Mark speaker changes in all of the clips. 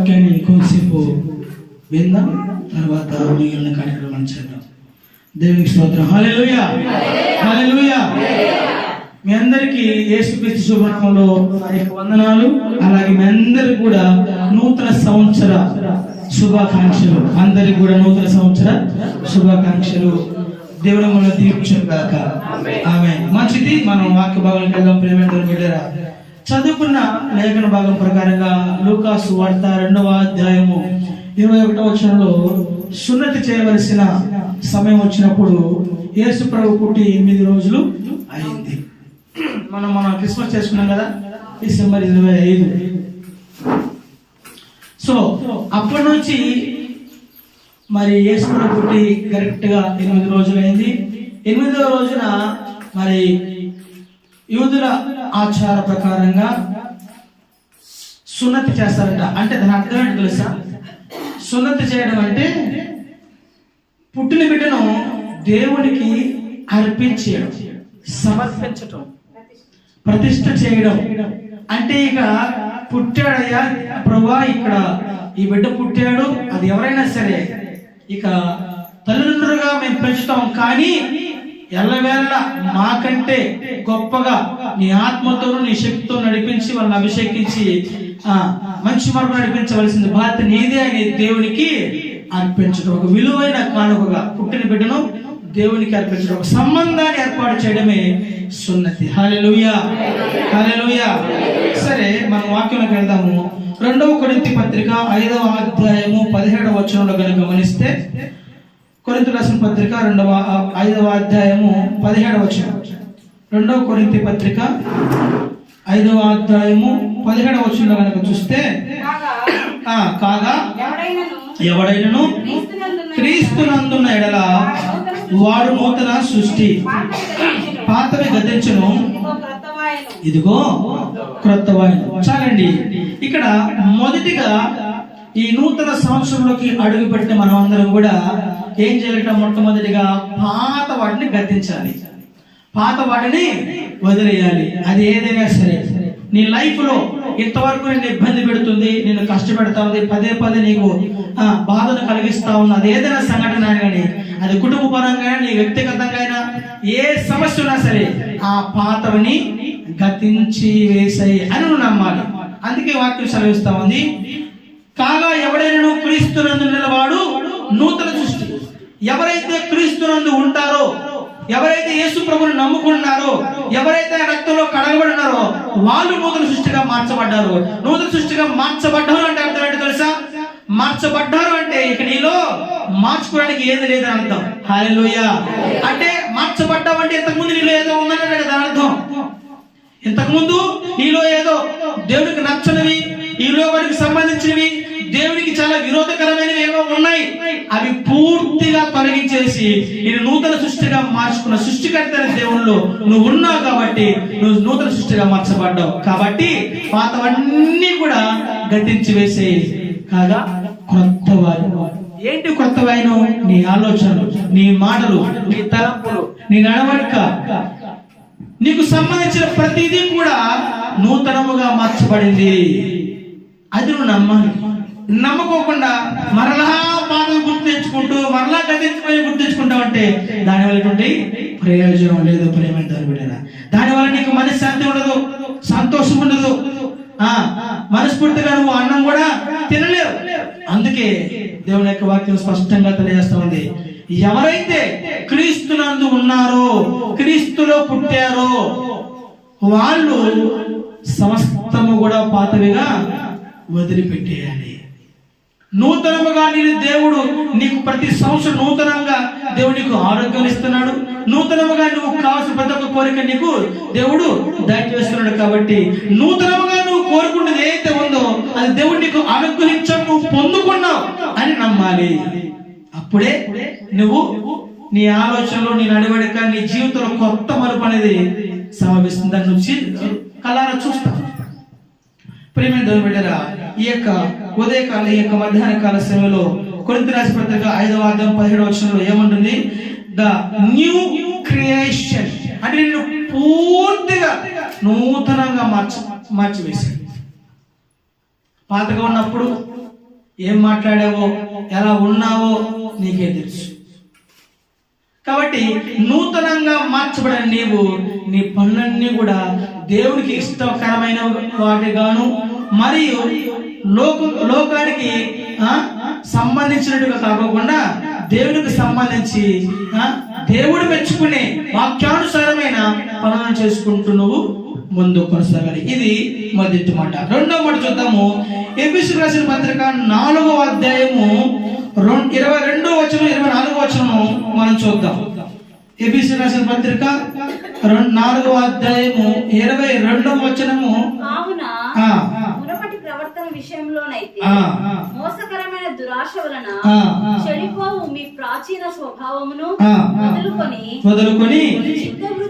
Speaker 1: వాక్యాన్ని కొంతసేపు విందాం తర్వాత మిగిలిన కార్యక్రమం చేద్దాం. దేవునికి స్తోత్రం. హల్లెలూయా. మీ అందరికీ యేసుక్రీస్తు శుభనామంలో వందనాలు. అలాగే మీ అందరికి కూడా నూతన సంవత్సర శుభాకాంక్షలు. అందరికి కూడా నూతన సంవత్సర శుభాకాంక్షలు. దేవుడు మన దీవించను కాక ఆమె మంచిది. మనం వాక్య వెళ్దాం. ప్రేమేంద్ర బిడ్డరా చదువుకున్న లేఖన భాగం ప్రకారంగా లూకాసు వార్త రెండవ అధ్యాయము ఇరవై ఒకటో వచనంలో సున్నతి చేయవలసిన సమయం వచ్చినప్పుడు యేసు ప్రభు పుట్టి ఎనిమిది రోజులు అయింది. మనం మనం క్రిస్మస్ చేసుకున్నాం కదా? డిసెంబర్ ఇరవై ఐదు. సో అప్పటి నుంచి మరి యేసు ప్రభు పుట్టి కరెక్ట్గా ఎనిమిది రోజులు అయింది. ఎనిమిదవ రోజున మరి యూదుల ఆచార ప్రకారంగా సున్నతి చేస్తారట. అంటే దాని అర్థం ఏంటి తెలుసా? సున్నతి చేయడం అంటే పుట్టిన బిడ్డను దేవునికి అర్పించడం సమర్పించటం ప్రతిష్ట చేయడం. అంటే ఇక పుట్టాడయ్యా ప్రభా ఇక్కడ ఈ బిడ్డ పుట్టాడు అది ఎవరైనా సరే ఇక తల్లిదండ్రులుగా మేము పెంచుతాం. కానీ ఎల్లవేళ మాకంటే గొప్పగా నీ ఆత్మతోనూ నీ శక్తితో నడిపించి వాళ్ళని అభిషేకించి ఆ మంచి మార్గం నడిపించవలసింది బాధ్యత నీదే అని దేవునికి అర్పించడం. ఒక విలువైన కానుకగా పుట్టిన బిడ్డను దేవునికి అర్పించడం. ఒక సంబంధాన్ని ఏర్పాటు చేయడమే సున్నతి. హాలెలుయా హల్లెలూయా. సరే మనం వాక్యంలోకి వెళ్దాము. రెండవ కొరింథీ పత్రిక ఐదవ అధ్యాయము పదిహేడవ వచనంలో కనుక గమనిస్తే కొరింథీ రాసిన పత్రిక రెండవ ఐదవ అధ్యాయము పదిహేడవ వచనం రెండవ కొరింథీ పత్రిక ఐదవ అధ్యాయము పదిహేడవ వచనంలో కనుక చూస్తే
Speaker 2: కాగా ఎవడైనను క్రీస్తునందున్న
Speaker 1: ఎడల వాడు నూతన సృష్టి
Speaker 2: పాతవి గతించును.
Speaker 1: గతించను
Speaker 2: ఇదిగో
Speaker 1: క్రొత్త వాయిన చాలండి ఇక్కడ మొదటిగా ఈ నూతన సంవత్సరంలోకి అడుగు పెట్టిన మనం అందరం కూడా ఏం చేయాలంటే మొట్టమొదటిగా పాత వాటిని గద్దించాలి. పాత వాటిని వదిలేయాలి. అది ఏదైనా సరే. నీ లైఫ్లో ఇంతవరకు నిన్ను ఇబ్బంది పెడుతుంది నిన్ను కష్టపెడతా ఉంది పదే పదే నీకు బాధను కలిగిస్తా ఉంది. అది ఏదైనా సంఘటన కానీ అది కుటుంబ పరంగా నీ వ్యక్తిగతంగా అయినా ఏ సమస్య ఉన్నా సరే ఆ పాతవని గతించి వేసాయి అని నువ్వు నమ్మాలి. అందుకే వాక్యం సెలవిస్తా ఉంది. కాగా ఎవడైనా క్రీస్తునందు నిలవాడు? నూతన సృష్టి. ఎవరైతే క్రీస్తునందు ఉంటారో ఎవరైతే యేసు ప్రభుని నమ్ముకున్నారో ఎవరైతే ఆ రక్తంలో కడగబడి ఉన్నారో వాళ్ళు నూతన సృష్టిగా మార్చబడ్డారు. నూతన సృష్టిగా మార్చబడ్డారు అంటే అర్థం ఏంటి తెలుసా? మార్చబడ్డారు అంటే ఇక నీలో మార్చుకోవడానికి ఏది లేదని అర్థం. హాలెలూయా అంటే మార్చబడ్డావు అంటే ఇంతకు ముందు నీలో ఏదో ఉందని కదా అర్థం. ఇంతకుముందు నీలో ఏదో దేవుడికి నచ్చనివి ఈ లోకానికి సంబంధించినవి దేవునికి చాలా విరోధకరమైనవి ఏవో ఉన్నాయి. అవి పూర్తిగా తొలగించేసి నేను నూతన సృష్టిగా మార్చుకున్న సృష్టికర్త దేవుళ్ళు నువ్వు ఉన్నావు కాబట్టి నువ్వు నూతన సృష్టిగా మార్చబడ్డావు. కాబట్టి పాతవన్నీ కూడా గతించి వేసేయి. కాగా క్రొత్త వారు ఏంటి కొత్త నీ ఆలోచనలు నీ మాటలు నీ తలంపులు నీ నడవడిక. నీకు సంబంధించిన ప్రతిదీ కూడా నూతనముగా మార్చబడింది. అది నువ్వు నమ్మాలి. నమ్మకోకుండా మరలా బాధలు గుర్తు తెచ్చుకుంటూ మరలా గతించిపోయి గుర్తు తెచ్చుకుంటావు అంటే దానివల్ల ఎటువంటి ప్రయోజనం లేదు ప్రేమంటారు దాని వల్ల నీకు మనశ్శాంతి ఉండదు సంతోషం ఉండదు. ఆ మనస్ఫూర్తిగా నువ్వు అన్నం కూడా తినలేవు. అందుకే దేవుని యొక్క వాక్యం స్పష్టంగా తెలియజేస్తా ఉంది. ఎవరైతే క్రీస్తునందు ఉన్నారో క్రీస్తులో పుట్టారో వాళ్ళు సమస్తము కూడా పాతవిగా వదిలిపెట్టేయాలి. నూతనముగా నేను దేవుడు నీకు ప్రతి సంవత్సరం నూతనంగా దేవుడు నీకు ఆరోగ్యం ఇస్తున్నాడు. నూతనముగా నువ్వు కావాల్సిన ప్రతి ఒక్క కోరిక నీకు దేవుడు దయచేస్తున్నాడు కాబట్టి నూతనముగా నువ్వు కోరుకున్నది ఏదైతే ఉందో అది దేవుడు నీకు అనుగ్రహించడం నువ్వు పొందుకున్నావు అని నమ్మాలి. అప్పుడే నువ్వు నీ ఆలోచనలో నీ నడవడిక నీ జీవితంలో కొత్త మలుపు అనేది సంభవిస్తుంది దాన్ని నుంచి కలారా చూస్తావు. ప్రేమ దేవుని ఈ యొక్క ఉదయకాల ఈ యొక్క మధ్యాహ్న కాల సమయంలో కొరింథీ రాసి పత్రిక ఐదవ అర్థం పదిహేడు వచనంలో ఏముంటుంది? ద న్యూ క్రియేషన్ అంటే నిన్ను పూర్తిగా నూతనంగా మార్చ మార్చివేశాడు. పాతగా ఉన్నప్పుడు ఏం మాట్లాడావో ఎలా ఉన్నావో నీకే తెలుసు. కాబట్టి నూతనంగా మార్చబడిన నీవు నీ పనులన్నీ కూడా దేవునికి ఇష్టకరమైన వాటిగాను మరియు లోక లోకానికి సంబంధించినట్టుగా కాకుండా దేవునికి సంబంధించి దేవుడు మెచ్చుకునే వాక్యానుసారమైన పనులను చేసుకుంటూ నువ్వు ముందు కొనసాగాలి. ఇది మొదటి మాట. రెండో మాట చూద్దాము. ఎపిసి రాసిన పత్రిక నాలుగో అధ్యాయము రెండు ఇరవై రెండో వచనం ఇరవై నాలుగో వచనము మనం చూద్దాం. ఎబిసి రాసిన పత్రిక రెండు నాలుగో అధ్యాయము ఇరవై రెండవ వచనము.
Speaker 3: విషయంలోనైతే మోసకరమైన దురాశ వలన చెడిపోవు మీ ప్రాచీన స్వభావమును వదులుకొని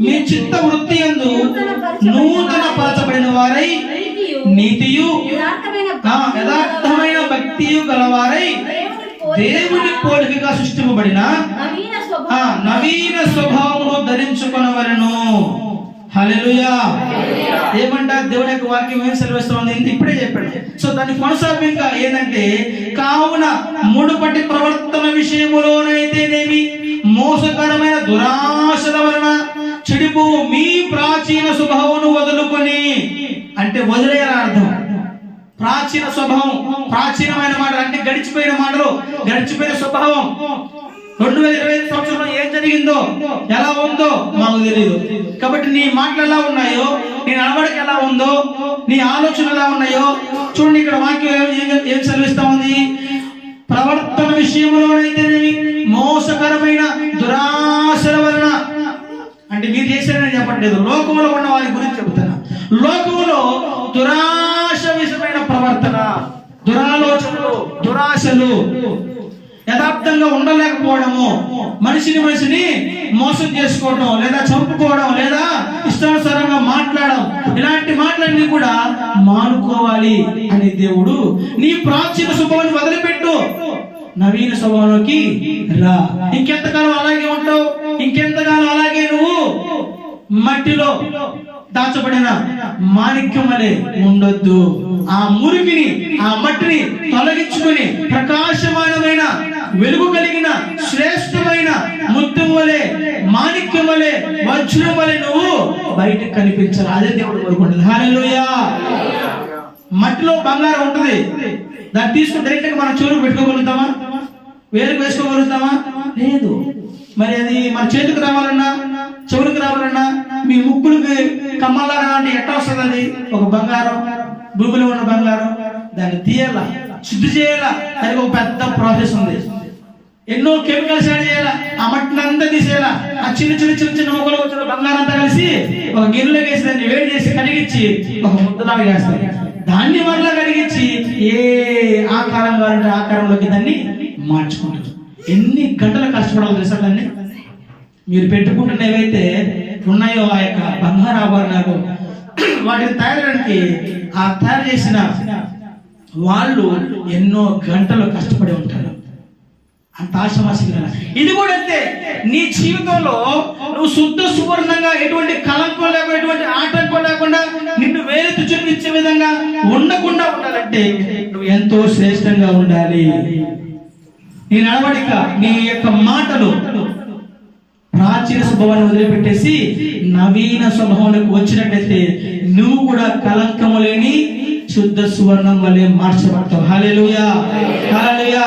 Speaker 1: మీ చిత్త వృత్తి ఎందు నూతన పరచబడిన వారై
Speaker 3: నీతియు యథార్థమైన
Speaker 1: భక్తియు గలవారై దేవుని పోలికగా సృష్టింపబడిన
Speaker 3: నవీన
Speaker 1: స్వభావమును ధరించుకొనవలను. హల్లెలూయా. ఏమంటా దేవుని యొక్క వాక్యం ఏం సెలవిస్తుంది? ఇప్పుడే చెప్పాడు. సో దాని కొనసాగింపుగా ఏంటంటే కావున మునుపటి ప్రవర్తన విషయములోనైతేనేమి మోసకరమైన దురాశల వలన చెడిపో మీ ప్రాచీన స్వభావం వదులుకొని అంటే వదిలేయాలని అర్థం. ప్రాచీన స్వభావం ప్రాచీనమైన మాటలు అంటే గడిచిపోయిన మాటలు గడిచిపోయిన స్వభావం. రెండు వేల ఇరవై ఐదు సంవత్సరంలో ఏం జరిగిందో ఎలా ఉందో మాకు తెలియదు కాబట్టి నీ మాటలు ఎలా ఉన్నాయో నీ నడవడిక ఎలా ఉందో నీ ఆలోచన ఎలా ఉన్నాయో చూడండి ఇక్కడ వాక్యం ఏం- చదివిస్తా ఉంది? ప్రవర్తన విషయంలోనైతేనేమి మోసకరమైన దురాశల వలన అంటే మీరు చేశారని చెప్పట్లేదు లోకంలో ఉన్న వారి గురించి చెబుతున్నా. లోకంలో దురాశ విషయమైన ప్రవర్తన దురాలోచనలు దురాశలు యథార్థంగా ఉండలేకపోవడము. మనిషిని మనిషిని మోసం చేసుకోవడం లేదా చంపుకోవడం లేదా ఇష్టానుసారంగా మాట్లాడడం ఇలాంటి మాటలన్నీ కూడా మానుకోవాలి అని దేవుడు నీ ప్రాచీన శుభాన్ని వదిలిపెట్టు. నవీన స్వభావంలోకి రా. ఇంకెంతకాలం అలాగే ఉంటావు? ఇంకెంతకాలం అలాగే నువ్వు? మట్టిలో దాచబడిన మాణిక్యం వలె ఉండొద్దు. ఆ మురికిని ఆ మట్టిని తొలగించుకుని ప్రకాశమానమైన వెలుగు కలిగిన శ్రేష్టమైన ముత్తు వలె మాణిక్యం వలె వజ్రం వలె నువ్వు బయటకు కనిపించాలి అదే దేవుడు కోరుకుంటుంది. మట్టిలో బంగారం ఉంటుంది. దాన్ని తీసుకుని డైరెక్ట్గా మనం చెవులకు పెట్టుకోగలుగుతామా? వేరుకు వేసుకోగలుగుతామా? లేదు. మరి అది మన చేతికి రావాలన్నా చెవులకు రావాలన్నా మీ ముక్కులకి కమ్మల్లా అంటే ఎట్లా వస్తుంది అది? ఒక బంగారం భూమిలో ఉన్న బంగారం. దాన్ని తీయాల? శుద్ధి చేయాల? దానికి ఒక పెద్ద ప్రాసెస్ ఉంది. ఎన్నో కెమికల్స్ యాడ్ చేయాలా? ఆ మట్టిని అంతా తీసేయాలా? ఆ చిన్న చిన్న చిన్న చిన్న మొక్కలు వచ్చిన బంగారం అంతా కలిసి ఒక గిన్నెలో వేసి దాన్ని వేడి చేసి కడిగించి ఒక ముద్దలాగా చేస్తారు దాన్ని మరలా కడిగించి ఏ ఆకారం కావాలంటే ఆకారంలోకి దాన్ని మార్చుకుంటారు ఎన్ని గంటలు కష్టపడాలి తెలుసా దాన్ని? మీరు పెట్టుకుంటున్న ఏవైతే ఉన్నాయో ఆ యొక్క బంగారు ఆభరణాలు వాటిని తయారడానికి ఆ తయారు చేసిన వాళ్ళు ఎన్నో గంటలు కష్టపడి ఉంటారు. అంత ఆశవాసిగా ఇది కూడా అంతే. నీ జీవితంలో నువ్వు శుద్ధ సువర్ణంగా ఎటువంటి కలంకం లేకుండా ఎటువంటి ఆటంకం లేకుండా నిన్ను వేలెత్తి చూపించే విధంగా ఉండకుండా ఉండాలంటే నువ్వు ఎంతో శ్రేష్టంగా ఉండాలి. నీ నడవడిక నీ యొక్క మాటలు ప్రాచీన స్వభావాన్ని వదిలిపెట్టేసి నవీన స్వభావానికి వచ్చినట్టయితే నువ్వు కూడా కలంకము లేని శుద్ధ సువర్ణం వలె మార్చబడతావు. హాలేలుయా హాలేలుయా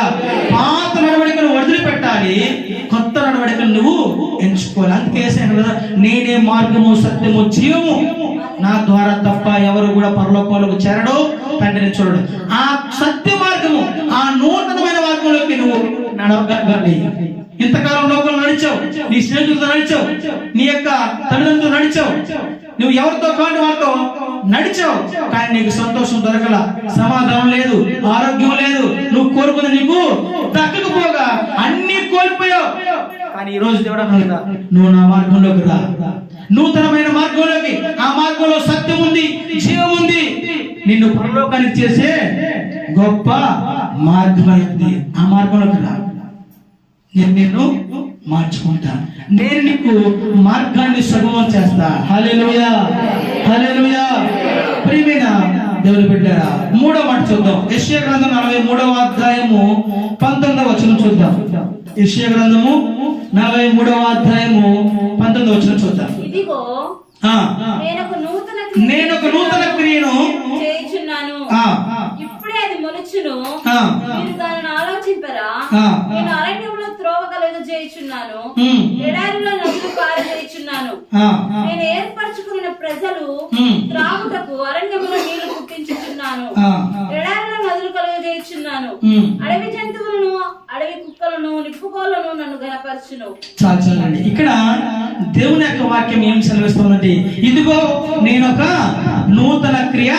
Speaker 1: కానీ కొత్త నడవడికను నువ్వు ఎంచుకోవాలి. అందుకే కదా నేనే మార్గము సత్యము జీవము. నా ద్వారా తప్ప ఎవరు కూడా పరలోకంలోకి చేరడు తండ్రిని చూడడు. ఆ సత్య మార్గము ఆ నూతనమైన మార్గంలోకి నువ్వు నడవగలి ఇంతకాలం లోకంలో నడిచావు నీ స్నేహితులతో నడిచావు నీ యొక్క తల్లిదండ్రులతో నడిచావు. నువ్వు ఎవరితో కాని వాళ్ళతో నడిచావు? కానీ నీకు సంతోషం దొరకల. సమాధానం లేదు. ఆరోగ్యం లేదు. నువ్వు కోరుకున్న నీకు దక్కకపోగా అన్ని కోల్పోయావు. కానీ ఈ రోజు దేవుడు అన్నాడు, నువ్వు నా మార్గంలోకి రా. నూతనమైన మార్గంలోకి. ఆ మార్గంలో సత్యం ఉంది జీవం ఉంది. నిన్ను పరలోకానికి చేసే గొప్ప మార్గం ఆ మార్గంలోకి రా. నేను నిన్ను మార్చుకుంటా. నేను నీకు మార్గాన్ని సుగమం చేస్తా. హల్లెలూయా. హల్లెలూయా. ప్రియమైన దేవుని బిడ్డారా మూడో మాట చూద్దాం. యెషయా గ్రంథం నలభై మూడవ అధ్యాయము పంతొమ్మిదవ వచనం చూద్దాం. యెషయా గ్రంథము నలభై మూడవ అధ్యాయము పంతొమ్మిదవ వచనం చూద్దాం.
Speaker 3: నేను ఒక నూతన
Speaker 1: క్రియను
Speaker 3: చేయుచున్నాను. ఇప్పుడే అది మీరు దానిని ఆలోచింపరా? నేను చేయుచున్నాను. ఎడారిలో నదులు పారజేయుచున్నాను
Speaker 1: ఆ,
Speaker 3: నేను ఏర్పరచుకున్న ప్రజలు త్రాగుటకు అరణ్యంలో నీళ్ళు పుట్టించుచున్నాను. ఎడారిలో నదులు కలుగజేయుచున్నాను. అడవి జంతువులను అడవి కుక్కలను నిప్పుకోలను నన్ను గనపరచును.
Speaker 1: చాలు చాలండి ఇక్కడ దేవుని యొక్క వాక్యం ఏం సెలవిస్తుందంటే ఇదిగో నేను ఒక నూతన క్రియ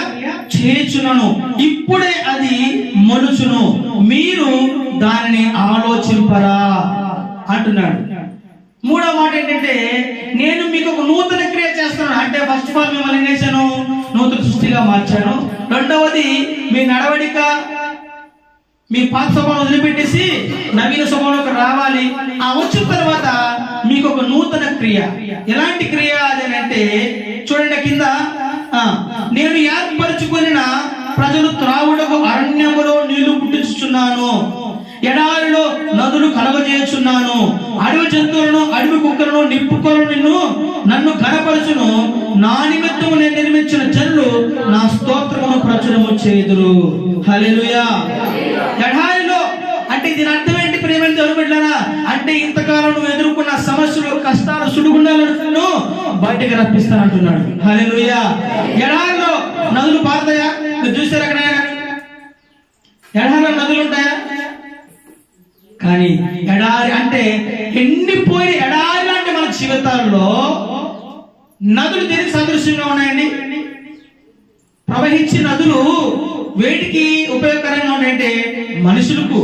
Speaker 1: చేయుచున్నాను. ఇప్పుడే అది మొలుచును. మీరు దానిని ఆలోచింపరా. అంటున్నాడు. మూడో మాట ఏంటంటే నేను మీకు ఒక నూతన క్రియ చేస్తున్నాను. అంటే ఫస్ట్ ఆఫ్ ఆల్ మిమ్మల్ని ఏం చేశాను? నూతన సృష్టిగా మార్చాను. రెండవది మీ నడవడిక మీ పాత స్వభావం వదిలిపెట్టేసి నవీన స్వభావంలోకి రావాలి. ఆ వచ్చిన తర్వాత మీకు ఒక నూతన క్రియ. ఎలాంటి క్రియ అది అంటే చూడండి కింద నేను ఏర్పరచుకున్న ప్రజలు త్రావుడకు అరణ్యములో నీళ్ళు పుట్టించుచున్నాను. ఎడారిలో నదులు కలగజేయుచున్నాను అడవి జంతువులను అడవి కుక్కలను నిప్పుకొలను నిన్ను నన్ను కనపరచును. నా నిమిత్తము నేను నిర్మించిన జనులు నా స్తోత్రమును ప్రచురము చేదురు హలెలుయా ఎడారిలో అంటే దీని అర్థం ఏంటి ప్రేమని దేవుడులారా అంటే ఇంతకాలం నువ్వు ఎదుర్కొన్న సమస్యలు కష్టాలు సుడుగుండాలను బయటకు రప్పిస్తానంటున్నాడు. హలెలుయా ఎడారిలో నదులు పారుతాయా? మీరు చూసారు అక్కడ? ఎడారిలో నదులు ఉంటాయా కానీ ఎడారి అంటే ఎండిపోయిన ఎడారి లాంటి మన జీవితాల్లో నదులు దేనికి సదృశ్యంగా ఉన్నాయండి? ప్రవహించే నదులు వేటికి ఉపయోగకరంగా ఉన్నాయంటే మనుషులకు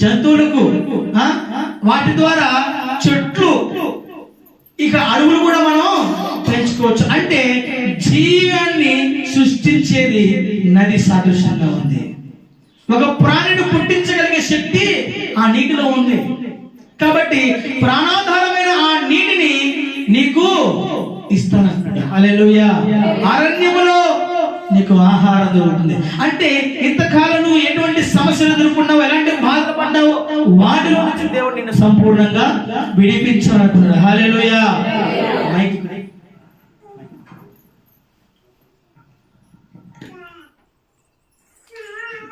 Speaker 1: జంతువులకు వాటి ద్వారా చెట్లు ఇక అడవులు కూడా మనం పెంచుకోవచ్చు. అంటే జీవాన్ని సృష్టించేది నది సాదృశ్యంగా ఉంది. ఒక ప్రాణిని పుట్టించగలిగే శక్తి ఆ నీటిలో ఉంది. కాబట్టి ప్రాణాధారమైన ఆ నీటిని నీకు ఇస్తానంటున్నాడు అలెలుయ అరణ్యములో నీకు ఆహారం దొరుకుతుంది. అంటే ఇంతకాలం నువ్వు ఎటువంటి సమస్యలు ఎదుర్కొన్నావు ఎలాంటి బాధలు పడ్డావు వాటిలో నుంచి దేవుడు నిన్ను సంపూర్ణంగా విడిపించాలనుకున్నాడు హల్లెలూయా. మైక్ ఇక్కడ. ఆ,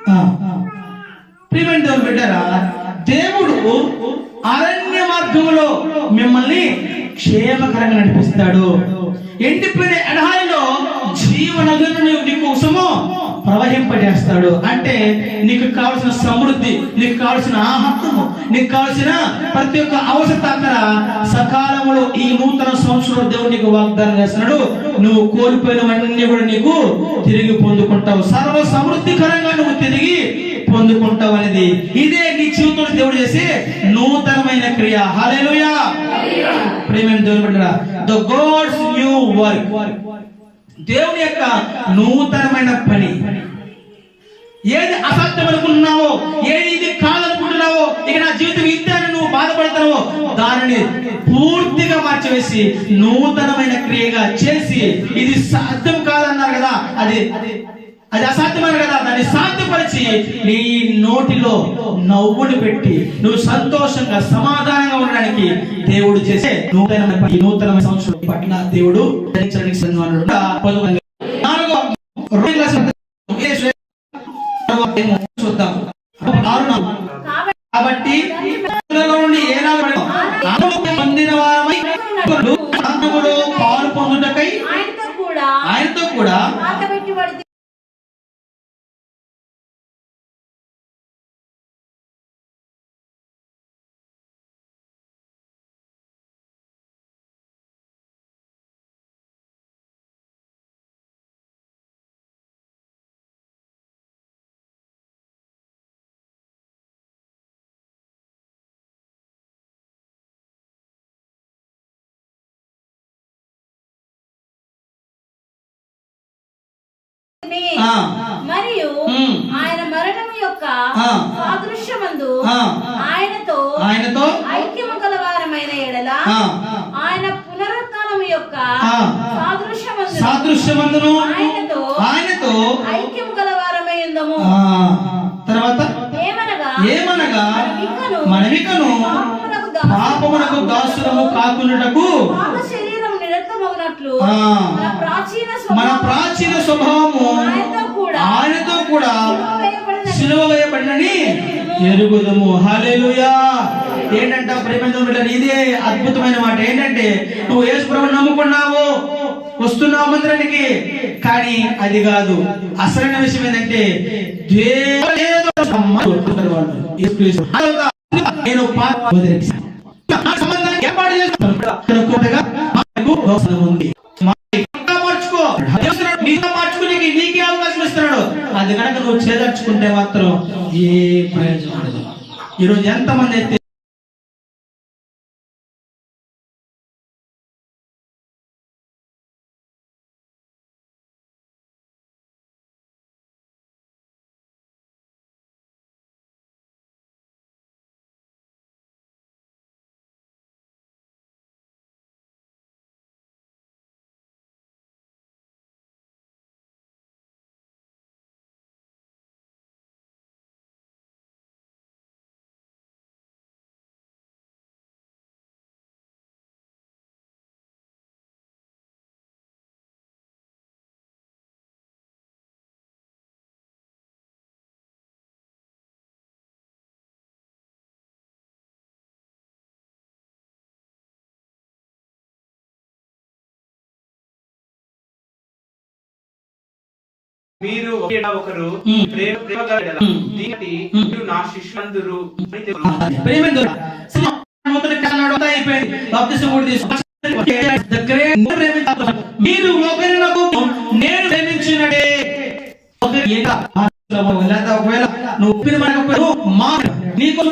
Speaker 1: ప్రియమైన దేవుని దేవుడు అరణ్య మార్గంలో మిమ్మల్ని క్షేమకరంగా నడిపిస్తాడు. ఎండిపోయిన ఎడహాయిలో జీవనదులను నీ కోసము ప్రవహింపజేస్తాడు. అంటే నీకు కావలసిన సమృద్ధి నీకు కావలసిన ఆహారము నీకు కావలసిన ప్రతి ఒక్క అవసరత అక్కడ సకాలంలో ఈ నూతన సంవత్సరం దేవుడు నీకు వాగ్దానం చేస్తున్నాడు. నువ్వు కోల్పోయినవన్నీ కూడా నీకు తిరిగి పొందుకుంటావు. సర్వ సమృద్ధికరంగా నువ్వు తిరిగి పొందుకుంటావు అనేది ఇదే నీ జీవితంలో దేవుడు చేసే నూతనమైన క్రియ. హాలేలుయా ప్రేమ దేవుడు ద గాడ్స్ న్యూ వర్క్ దేవుని యొక్క నూతనమైన పని. ఏది అసత్యం అనుకుంటున్నావో ఏది ఇది కాదనుకుంటున్నావో ఇక నా జీవితం ఇంతే నువ్వు బాధపడతావో దానిని పూర్తిగా మార్చివేసి నూతనమైన క్రియగా చేసి ఇది సాధ్యం కాదన్నారు కదా అది అది అసాధ్యమైన కదా దాన్ని సాధ్యపరిచి నీ నోటిలో నవ్వుని పెట్టి నువ్వు సంతోషంగా సమాధానంగా ఉండడానికి దేవుడు చేసే నూతన నూతన సంవత్సరం పట్ల దేవుడు చూద్దాం. కాబట్టి
Speaker 3: మరియు ఆయన మరణం యొక్క సాదృశ్యమందు ఆయనతో
Speaker 1: ఆయనతో
Speaker 3: ఐక్యము గలవారమైన ఎడల ఆయన పునరుత్నం యొక్క సాదృశ్యమందు ఆయనతో
Speaker 1: ఆయనతో
Speaker 3: ఐక్యము గలవారమైందము తర్వాత
Speaker 1: ఏమనగా
Speaker 3: ఏమనగా
Speaker 1: మనవికను
Speaker 3: పాపమునకు దాసులము
Speaker 1: కాకున్నటకు
Speaker 3: శరీరం
Speaker 1: నిరర్థమవునట్లు ఎరుగుదము. హల్లెలూయా. ఏంటంట ప్రేమ ఇదే అద్భుతమైన మాట. ఏంటంటే నువ్వు యేసు ప్రభువు నమ్ముకున్నావు వస్తున్నావు మందిరానికి. కానీ అది కాదు. అసలైన విషయం ఏంటంటే నేను ఏర్పాటు చేసుకున్నాను. ఉంది. మార్చుకో దేవుడు నీగా మార్చుకునేకి నీకే అవకాశం ఇస్తున్నాడు అది కనుక నువ్వు చేదర్చుకుంటే మాత్రం ఏ ప్రయోజనం ఉండదు. ఈరోజు ఎంతమంది అయితే
Speaker 4: మీరు ఒకరు. ప్రేమ ప్రేమ. దీనికి. మీరు నా శిష్యులందరూ.
Speaker 1: ప్రేమ. మీరు ఒకరినొక నేను ప్రేమించినడే ఒకవేళ నువ్వు మా నీకు